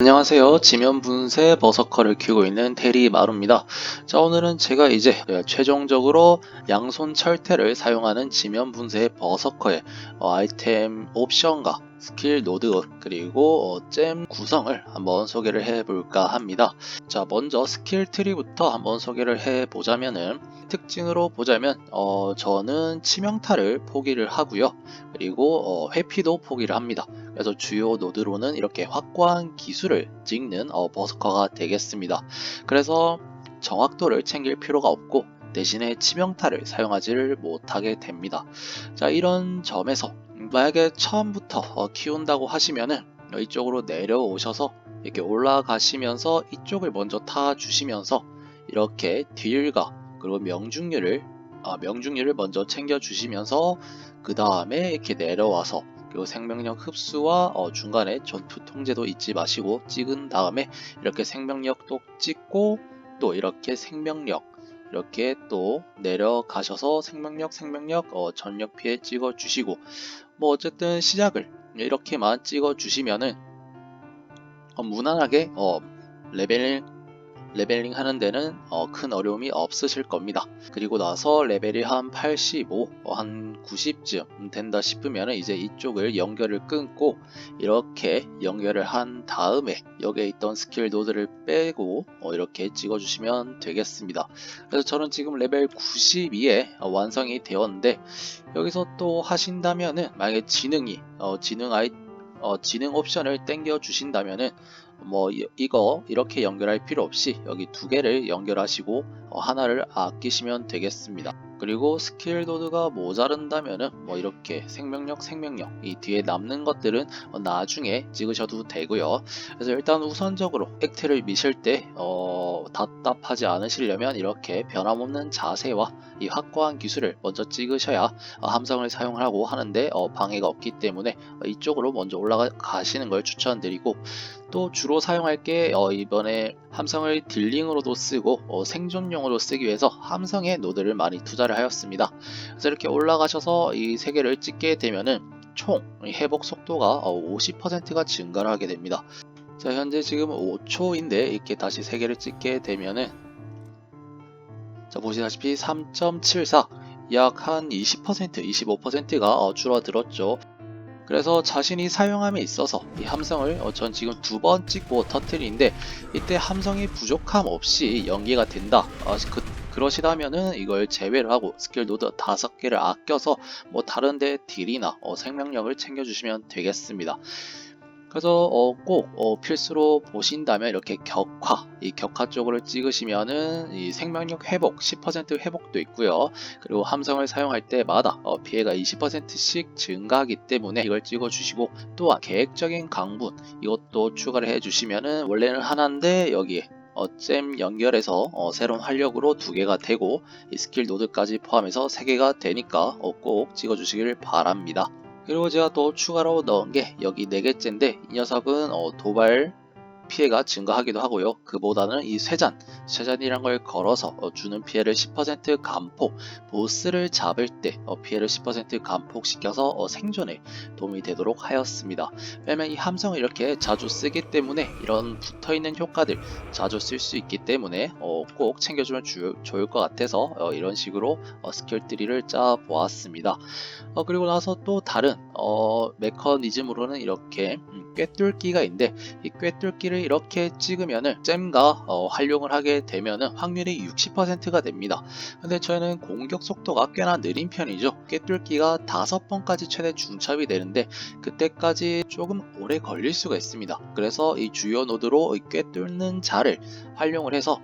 안녕하세요. 지면 분쇄 버서커를 키우고 있는 테리 마루입니다. 자, 오늘은 제가 이제 최종적으로 양손 철퇴를 사용하는 지면 분쇄 버서커의 어, 아이템 옵션과 스킬 노드 그리고 어, 잼 구성을 한번 소개를 해볼까 합니다. 자, 먼저 스킬 트리부터 한번 소개를 해보자면은 특징으로 보자면 어, 저는 치명타를 포기를 하고요. 그리고 어, 회피도 포기를 합니다. 그래서 주요 노드로는 이렇게 확고한 기술을 찍는 어, 버스커가 되겠습니다. 그래서 정확도를 챙길 필요가 없고 대신에 치명타를 사용하지를 못하게 됩니다. 자 이런 점에서 만약에 처음부터 어, 키운다고 하시면은 이쪽으로 내려오셔서 이렇게 올라가시면서 이쪽을 먼저 타 주시면서 이렇게 딜과 그리고 명중률을 아, 명중률을 먼저 챙겨 주시면서 그 다음에 이렇게 내려와서 그리고 생명력 흡수와 어, 중간에 전투 통제도 잊지 마시고 찍은 다음에 이렇게 생명력도 찍고 또 이렇게 생명력 이렇게 또 내려가셔서 생명력 생명력 어, 전력 피해 찍어 주시고 뭐 어쨌든 시작을 이렇게만 찍어 주시면은 어, 무난하게 어, 레벨 레벨링 하는 데는 어, 큰 어려움이 없으실 겁니다. 그리고 나서 레벨이 한 85, 어, 한 90쯤 된다 싶으면 이제 이쪽을 연결을 끊고 이렇게 연결을 한 다음에 여기에 있던 스킬 노드를 빼고 어, 이렇게 찍어주시면 되겠습니다. 그래서 저는 지금 레벨 92에 완성이 되었는데 여기서 또 하신다면은 만약에 지능이 어, 지능 아이 어, 지능 옵션을 땡겨 주신다면은 뭐 이- 이거 이렇게 연결할 필요 없이 여기 두 개를 연결하시고 어, 하나를 아끼시면 되겠습니다. 그리고 스킬 노드가 모자른다면은 뭐 이렇게 생명력 생명력 이 뒤에 남는 것들은 어, 나중에 찍으셔도 되고요. 그래서 일단 우선적으로 액트를 미실 때 어, 답답하지 않으시려면 이렇게 변함없는 자세와 이 확고한 기술을 먼저 찍으셔야 어, 함성을 사용하고 하는데 어, 방해가 없기 때문에 어, 이쪽으로 먼저 올라가시는 걸 추천드리고 또 주로 사용할 게 어, 이번에 함성을 딜링으로도 쓰고 어, 생존용으로 쓰기 위해서 함성의 노드를 많이 투자를 하였습니다. 그래서 이렇게 올라가셔서 이 세 개를 찍게 되면은 총 회복 속도가 50%가 증가를 하게 됩니다. 자 현재 지금 5초인데 이렇게 다시 세 개를 찍게 되면은 자 보시다시피 3.74 약 한 20% 25%가 어, 줄어들었죠. 그래서 자신이 사용함에 있어서 이 함성을 어, 전 지금 두 번 찍고 터트리는데 이때 함성이 부족함 없이 연계가 된다. 어, 그, 그러시다면은 이걸 제외를 하고 스킬 노드 다섯 개를 아껴서 뭐 다른데 딜이나 어, 생명력을 챙겨주시면 되겠습니다. 그래서 어, 꼭 어, 필수로 보신다면 이렇게 격화 이 격화 쪽으로 찍으시면은 이 생명력 회복 10% 회복도 있고요. 그리고 함성을 사용할 때마다 어, 피해가 20%씩 증가하기 때문에 이걸 찍어 주시고 또한 계획적인 강분 이것도 추가를 해 주시면은 원래는 하나인데 여기에 어, 잼 연결해서 어, 새로운 활력으로 두 개가 되고 이 스킬 노드까지 포함해서 세 개가 되니까 어, 꼭 찍어주시길 바랍니다. 그리고 제가 또 추가로 넣은 게 여기 네 개째인데 이 녀석은 어, 도발 피해가 증가하기도 하고요. 그보다는 이 쇠잔, 쇠잔이란 걸 걸어서 어, 주는 피해를 10% 감폭, 보스를 잡을 때 어, 피해를 10% 감폭시켜서 어, 생존에 도움이 되도록 하였습니다. 왜냐면 이 함성을 이렇게 자주 쓰기 때문에 이런 붙어있는 효과들 자주 쓸 수 있기 때문에 어, 꼭 챙겨주면 주- 좋을 것 같아서 어, 이런 식으로 어, 스킬 트리를 짜 보았습니다. 어, 그리고 나서 또 다른 어, 메커니즘으로는 이렇게 음, 꿰뚫기가 있는데 이 꿰뚫기를 이렇게 찍으면은 잼과 어, 활용을 하게 되면은 확률이 60%가 됩니다. 근데 저희는 공격 속도가 꽤나 느린 편이죠. 꿰뚫기가 다섯 번까지 최대 중첩이 되는데 그때까지 조금 오래 걸릴 수가 있습니다. 그래서 이 주요 노드로 이 꿰뚫는 자를 활용을 해서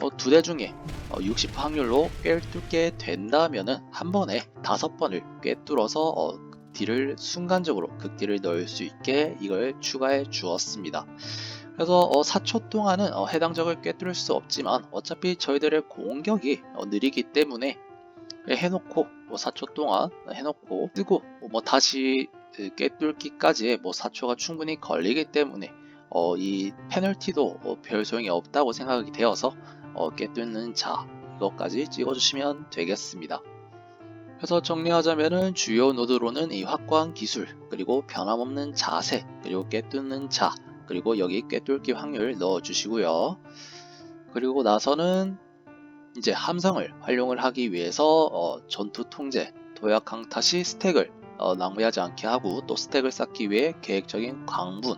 어, 두대 중에 60% 확률로 꿰뚫게 된다면은 한 번에 다섯 번을 꿰뚫어서 어, 딜을 순간적으로 극딜을 넣을 수 있게 이걸 추가해 주었습니다. 그래서 어, 4초 동안은 어, 해당 적을 꿰뚫을 수 없지만 어차피 저희들의 공격이 어, 느리기 때문에 해놓고 뭐 4초 동안 해놓고 쓰고 뭐 다시 그 꿰뚫기까지 뭐 4초가 충분히 걸리기 때문에 어, 이 페널티도 어, 별 소용이 없다고 생각이 되어서 어, 꿰뚫는 자 이것까지 찍어주시면 되겠습니다. 그래서 정리하자면은 주요 노드로는 이 확고한 기술 그리고 변함없는 자세 그리고 꿰뚫는 자 그리고 여기 꿰뚫기 확률 넣어주시고요. 그리고 나서는 이제 함성을 활용을 하기 위해서 어, 전투 통제, 도약 강타 시 스택을 어, 낭비하지 않게 하고 또 스택을 쌓기 위해 계획적인 광분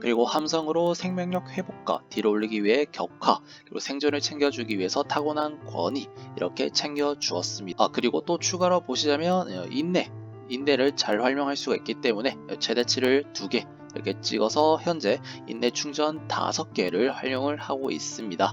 그리고 함성으로 생명력 회복과 딜을 올리기 위해 격화 그리고 생존을 챙겨주기 위해서 타고난 권위 이렇게 챙겨주었습니다. 아 그리고 또 추가로 보시자면 어, 인내 인내를 잘 활용할 수가 있기 때문에 최대치를 두개 이렇게 찍어서 현재 인내 충전 다섯 개를 활용을 하고 있습니다.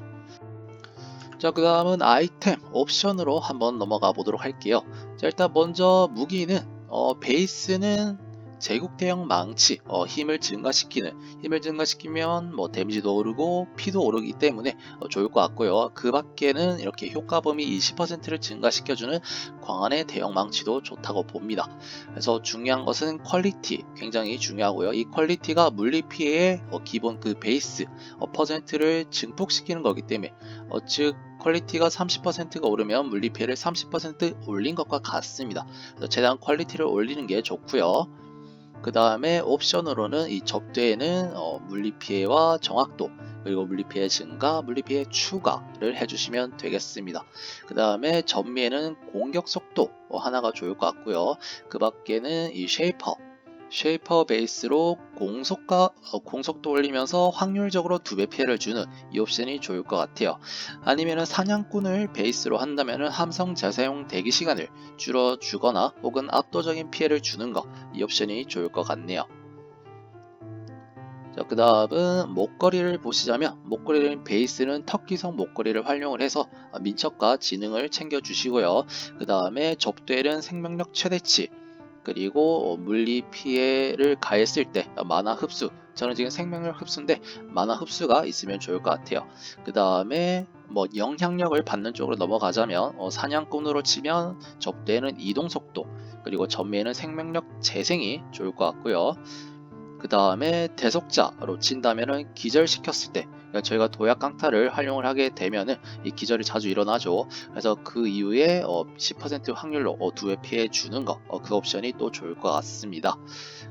자, 그 다음은 아이템 옵션으로 한번 넘어가 보도록 할게요. 자, 일단 먼저 무기는 어, 베이스는 제국 대형 망치, 어, 힘을 증가시키는, 힘을 증가시키면 뭐 데미지도 오르고 피도 오르기 때문에 어, 좋을 것 같고요. 그 밖에는 이렇게 효과 범위 20%를 증가시켜주는 광안의 대형 망치도 좋다고 봅니다. 그래서 중요한 것은 퀄리티, 굉장히 중요하고요. 이 퀄리티가 물리 피해의 어, 기본 그 베이스 어, 퍼센트를 증폭시키는 거기 때문에, 어, 즉 퀄리티가 30%가 오르면 물리 피해를 30% 올린 것과 같습니다. 최대한 퀄리티를 올리는 게 좋고요. 그 다음에 옵션으로는 이 접대에는 어, 물리피해와 정확도 그리고 물리피해 증가, 물리피해 추가를 해주시면 되겠습니다. 그 다음에 전미에는 공격 속도 뭐 하나가 좋을 것 같고요. 그 밖에는 이 쉐이퍼, 쉐이퍼 베이스로 공속과 어, 공속도 올리면서 확률적으로 두 배 피해를 주는 이 옵션이 좋을 것 같아요. 아니면은 사냥꾼을 베이스로 한다면은 함성 재사용 대기 시간을 줄여주거나 혹은 압도적인 피해를 주는 거이 옵션이 좋을 것 같네요. 자, 그 다음은 목걸이를 보시자면 목걸이는 베이스는 터키성 목걸이를 활용을 해서 민첩과 지능을 챙겨주시고요. 그 다음에 접대는 생명력 최대치 그리고 물리 피해를 가했을 때 만화 흡수 저는 지금 생명력 흡수인데 만화 흡수가 있으면 좋을 것 같아요. 그 다음에 뭐 영향력을 받는 쪽으로 넘어가자면 어, 사냥꾼으로 치면 접대는 이동 속도 그리고 전매에는 생명력 재생이 좋을 것 같고요. 그 다음에 대속자로 친다면은 기절시켰을 때 그러니까 저희가 도약 강타를 활용을 하게 되면은 이 기절이 자주 일어나죠. 그래서 그 이후에 어, 10% 확률로 어, 두배 피해 주는 거, 어, 그 옵션이 또 좋을 것 같습니다.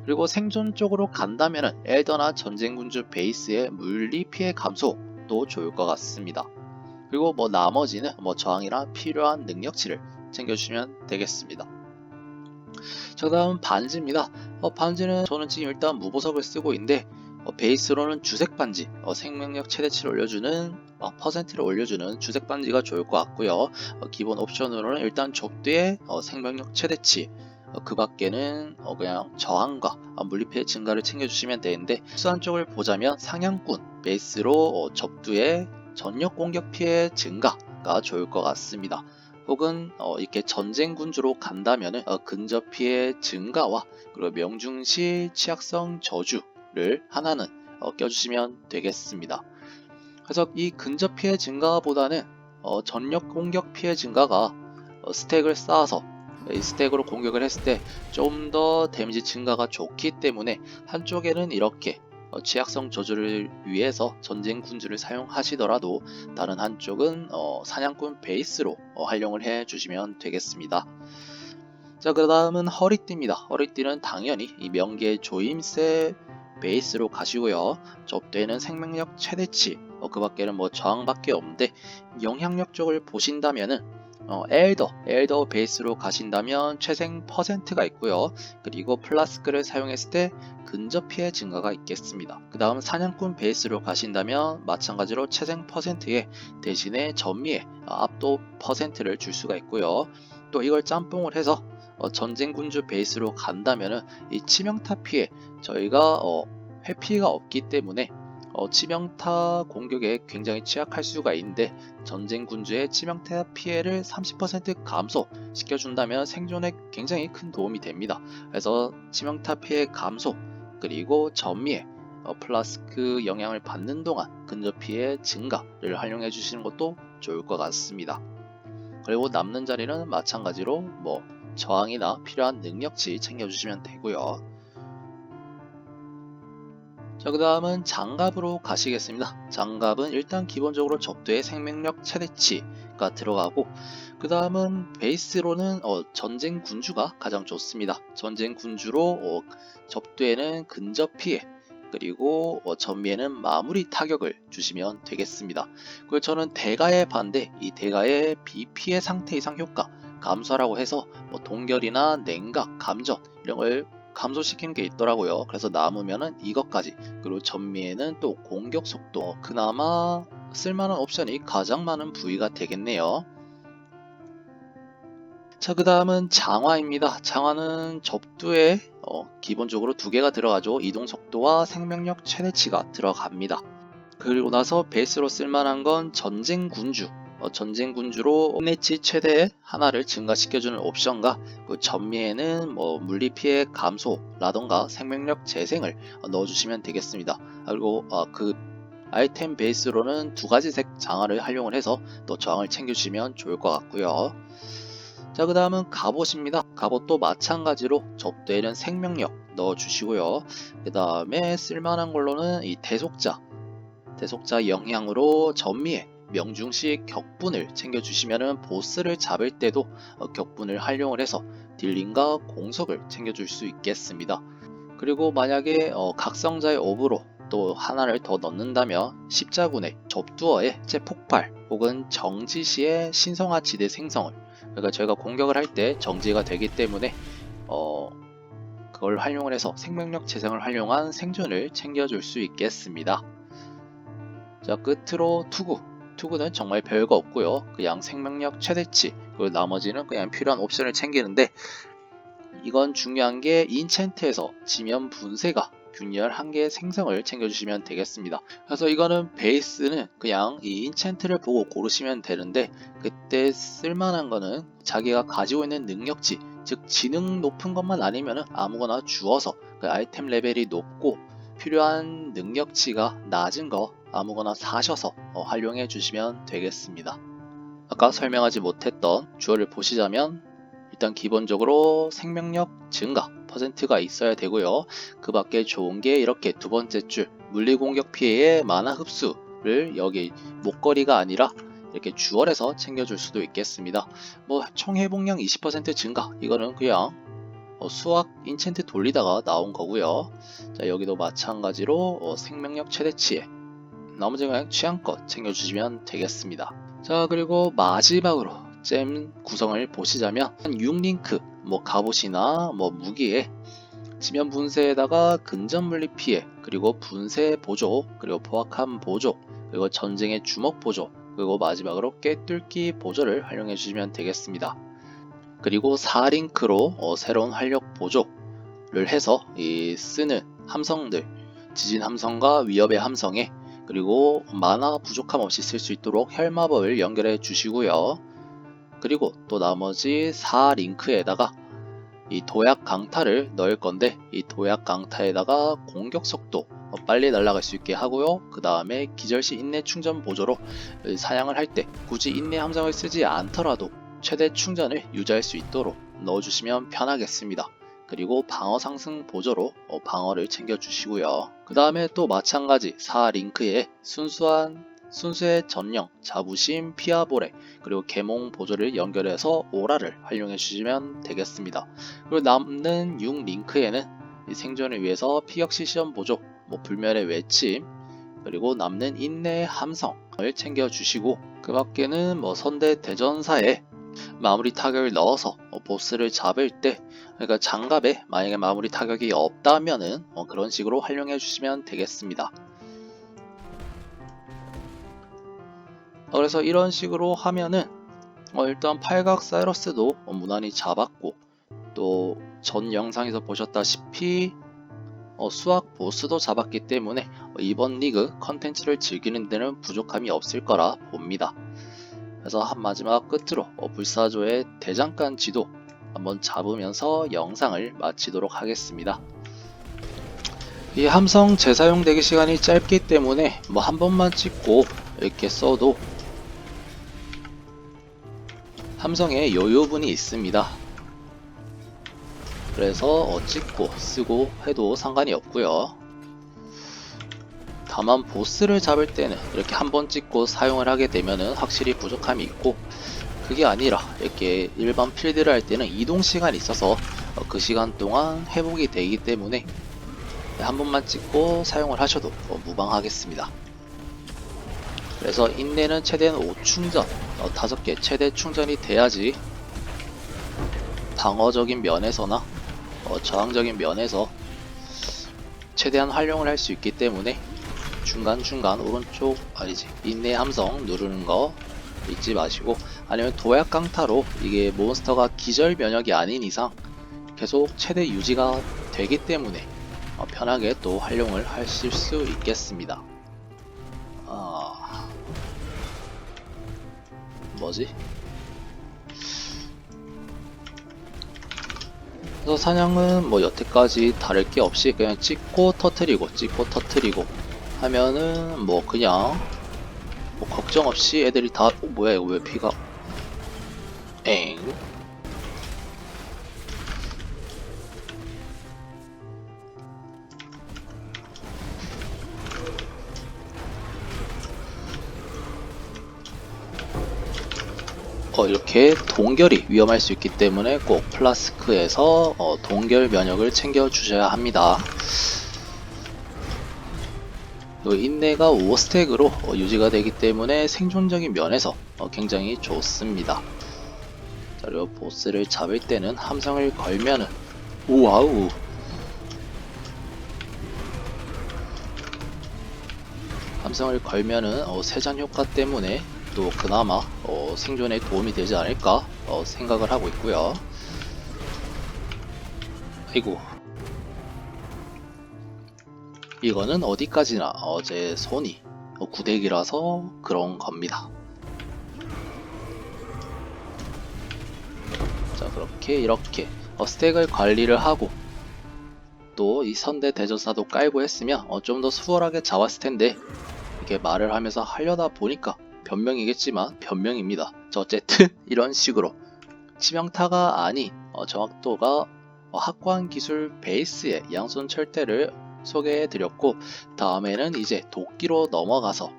그리고 생존 쪽으로 간다면은 엘더나 전쟁군주 베이스의 물리 피해 감소도 좋을 것 같습니다. 그리고 뭐 나머지는 뭐 저항이나 필요한 능력치를 챙겨주시면 되겠습니다. 자, 다음 반지입니다. 어, 반지는 저는 지금 일단 무보석을 쓰고 있는데 어, 베이스로는 주색 반지, 어, 생명력 최대치를 올려주는 어, 퍼센트를 올려주는 주색 반지가 좋을 것 같고요. 어, 기본 옵션으로는 일단 족대의 어, 생명력 최대치, 어, 그 밖에는 어, 그냥 저항과 어, 물리피해 증가를 챙겨주시면 되는데 수한 쪽을 보자면 상향꾼 베이스로 어, 접두의 전력 공격 피해 증가가 좋을 것 같습니다. 혹은 어, 이렇게 전쟁 군주로 간다면은 어, 근접 피해 증가와 그리고 명중시 취약성 저주를 하나는 어, 껴주시면 되겠습니다. 그래서 이 근접 피해 증가보다는 어, 전력 공격 피해 증가가 어, 스택을 쌓아서 이 스택으로 공격을 했을 때 좀 더 데미지 증가가 좋기 때문에 한쪽에는 이렇게 어, 취약성 저주를 위해서 전쟁 군주를 사용하시더라도 다른 한쪽은 어, 사냥꾼 베이스로 어, 활용을 해 주시면 되겠습니다. 자, 그 다음은 허리띠입니다. 허리띠는 당연히 이 명계 조임새 베이스로 가시고요. 접대는 생명력 최대치, 어, 그 밖에는 뭐 저항밖에 없는데 영향력 쪽을 보신다면은 어, 엘더, 엘더 베이스로 가신다면 최생 퍼센트가 있고요. 그리고 플라스크를 사용했을 때 근접 피해 증가가 있겠습니다. 그 다음 사냥꾼 베이스로 가신다면 마찬가지로 최생 퍼센트에 대신에 전미에 압도 퍼센트를 줄 수가 있고요. 또 이걸 짬뽕을 해서 어, 전쟁군주 베이스로 간다면은 이 치명타 피해 저희가 어, 회피가 없기 때문에 어, 치명타 공격에 굉장히 취약할 수가 있는데 전쟁 군주의 치명타 피해를 30% 감소시켜준다면 생존에 굉장히 큰 도움이 됩니다. 그래서 치명타 피해 감소 그리고 전미에 어, 플라스크 영향을 받는 동안 근접 피해 증가를 활용해 주시는 것도 좋을 것 같습니다. 그리고 남는 자리는 마찬가지로 뭐 저항이나 필요한 능력치 챙겨주시면 되고요. 자, 그 다음은 장갑으로 가시겠습니다. 장갑은 일단 기본적으로 접대의 생명력 최대치가 들어가고, 그 다음은 베이스로는 어, 전쟁 군주가 가장 좋습니다. 전쟁 군주로 어, 접대에는 근접 피해, 그리고 어, 전미에는 마무리 타격을 주시면 되겠습니다. 그리고 저는 대가의 반대 이 대가의 비피해 상태 이상 효과 감소라고 해서 뭐 동결이나 냉각, 감전 이런 걸 감소시키는 게 있더라고요. 그래서 남으면은 이것까지 그리고 전미에는 또 공격 속도 그나마 쓸만한 옵션이 가장 많은 부위가 되겠네요. 자, 그 다음은 장화입니다. 장화는 접두에 어, 기본적으로 두 개가 들어가죠. 이동 속도와 생명력 최대치가 들어갑니다. 그리고 나서 베이스로 쓸만한 건 전쟁 군주. 어, 전쟁 군주로 내치 최대 하나를 증가시켜주는 옵션과 그 전미에는 뭐 물리 피해 감소라던가 생명력 재생을 어, 넣어주시면 되겠습니다. 그리고 어, 그 아이템 베이스로는 두 가지 색 장화를 활용을 해서 또 저항을 챙겨주시면 좋을 것 같고요. 자, 그 다음은 갑옷입니다. 갑옷도 마찬가지로 접대에는 생명력 넣어주시고요. 그 다음에 쓸만한 걸로는 이 대속자, 대속자 영향으로 전미에 명중시 격분을 챙겨주시면은 보스를 잡을 때도 어, 격분을 활용을 해서 딜링과 공속을 챙겨줄 수 있겠습니다. 그리고 만약에 어, 각성자의 업으로 또 하나를 더 넣는다면 십자군의 접두어의 재폭발 혹은 정지 시의 신성화 지대 생성을 그러니까 저희가 공격을 할 때 정지가 되기 때문에 어 그걸 활용을 해서 생명력 재생을 활용한 생존을 챙겨줄 수 있겠습니다. 자 끝으로 투구 투구는 정말 별거 없고요. 그냥 생명력 최대치 그리고 나머지는 그냥 필요한 옵션을 챙기는데 이건 중요한 게 인챈트에서 지면 분쇄가 균열 한 개의 생성을 챙겨주시면 되겠습니다. 그래서 이거는 베이스는 그냥 이 인챈트를 보고 고르시면 되는데 그때 쓸만한 거는 자기가 가지고 있는 능력치 즉 지능 높은 것만 아니면 아무거나 주어서 그 아이템 레벨이 높고 필요한 능력치가 낮은 거 아무거나 사셔서 어, 활용해 주시면 되겠습니다. 아까 설명하지 못했던 주어를 보시자면 일단 기본적으로 생명력 증가 퍼센트가 있어야 되고요. 그 밖에 좋은 게 이렇게 두 번째 줄 물리 공격 피해의 만화 흡수를 여기 목걸이가 아니라 이렇게 주얼에서 챙겨줄 수도 있겠습니다. 뭐 총 회복량 20% 증가 이거는 그냥 어, 수학 인챈트 돌리다가 나온 거고요. 자 여기도 마찬가지로 어, 생명력 최대치에 나머지 그냥 취향껏 챙겨주시면 되겠습니다. 자 그리고 마지막으로 잼 구성을 보시자면 6링크 뭐 갑옷이나 뭐 무기에 지면 분쇄에다가 근접 물리 피해 그리고 분쇄 보조 그리고 포악함 보조 그리고 전쟁의 주먹 보조 그리고 마지막으로 깨뚫기 보조를 활용해 주시면 되겠습니다. 그리고 4링크로 어, 새로운 활력 보조를 해서 이 쓰는 함성들 지진 함성과 위협의 함성에 그리고 만화 부족함 없이 쓸 수 있도록 혈마법을 연결해 주시고요. 그리고 또 나머지 4 링크에다가 이 도약 강타를 넣을 건데 이 도약 강타에다가 공격 속도 어, 빨리 날아갈 수 있게 하고요. 그 다음에 기절시 인내 충전 보조로 사냥을 할 때 굳이 인내 함정을 쓰지 않더라도 최대 충전을 유지할 수 있도록 넣어주시면 편하겠습니다. 그리고 방어 상승 보조로 어, 방어를 챙겨주시고요. 그 다음에 또 마찬가지 4링크에 순수한 순수의 전령, 자부심, 피아보레, 그리고 계몽 보조를 연결해서 오라를 활용해 주시면 되겠습니다. 그리고 남는 6링크에는 생존을 위해서 피격시 시험 보조, 뭐 불멸의 외침, 그리고 남는 인내의 함성을 챙겨 주시고 그 밖에는 뭐 선대 대전사에 마무리 타격을 넣어서 어, 보스를 잡을 때 그러니까 장갑에 만약에 마무리 타격이 없다면은 어, 그런 식으로 활용해 주시면 되겠습니다. 어, 그래서 이런 식으로 하면은 어, 일단 팔각 사이러스도 어, 무난히 잡았고 또 전 영상에서 보셨다시피 어, 수학 보스도 잡았기 때문에 어, 이번 리그 컨텐츠를 즐기는 데는 부족함이 없을 거라 봅니다. 그래서 한 마지막 끝으로 어, 불사조의 대장간 지도 한번 잡으면서 영상을 마치도록 하겠습니다. 이 함성 재사용 대기 시간이 짧기 때문에 뭐 한 번만 찍고 이렇게 써도 함성에 여유분이 있습니다. 그래서 어, 찍고 쓰고 해도 상관이 없고요. 다만 보스를 잡을 때는 이렇게 한 번 찍고 사용을 하게 되면은 확실히 부족함이 있고 그게 아니라 이렇게 일반 필드를 할 때는 이동 시간이 있어서 어, 그 시간 동안 회복이 되기 때문에 한 번만 찍고 사용을 하셔도 어, 무방하겠습니다. 그래서 인내는 최대한 5충전, 어, 5개 최대 충전이 돼야지 방어적인 면에서나 어, 저항적인 면에서 최대한 활용을 할 수 있기 때문에 중간중간 오른쪽 아니지 인내 함성 누르는 거 잊지 마시고 아니면 도약 강타로 이게 몬스터가 기절 면역이 아닌 이상 계속 최대 유지가 되기 때문에 어, 편하게 또 활용을 하실 수 있겠습니다. 아 뭐지? 그래서 사냥은 뭐 여태까지 다를 게 없이 그냥 찍고 터트리고 찍고 터트리고 하면은 뭐 그냥 뭐 걱정 없이 애들이 다 어, 뭐야 이거 왜 피가 엥 어, 이렇게 동결이 위험할 수 있기 때문에 꼭 플라스크에서 어, 동결 면역을 챙겨 주셔야 합니다. 또 인내가 5스택으로 어, 유지가 되기 때문에 생존적인 면에서 어, 굉장히 좋습니다. 자, 그리고 보스를 잡을 때는 함성을 걸면은 우와우 함성을 걸면은 어, 세잔 효과 때문에 또 그나마 어, 생존에 도움이 되지 않을까 어, 생각을 하고 있고요. 아이고 이거는 어디까지나 어제 손이 어, 구데기라서 그런 겁니다. 자 그렇게 이렇게 어, 스택을 관리를 하고 또 이 선대 대전사도 깔고 했으면 어, 좀 더 수월하게 잡았을 텐데 이렇게 말을 하면서 하려다 보니까 변명이겠지만 변명입니다. 자, 어쨌든 이런 식으로 치명타가 아닌 어, 정확도가 어, 확고한 기술 베이스의 양손 철퇴를 소개해 드렸고 다음에는 이제 도끼로 넘어가서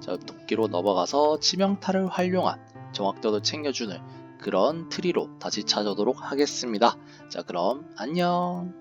자, 도끼로 넘어가서 치명타를 활용한 정확도도 챙겨주는 그런 트리로 다시 찾아오도록 하겠습니다. 자 그럼 안녕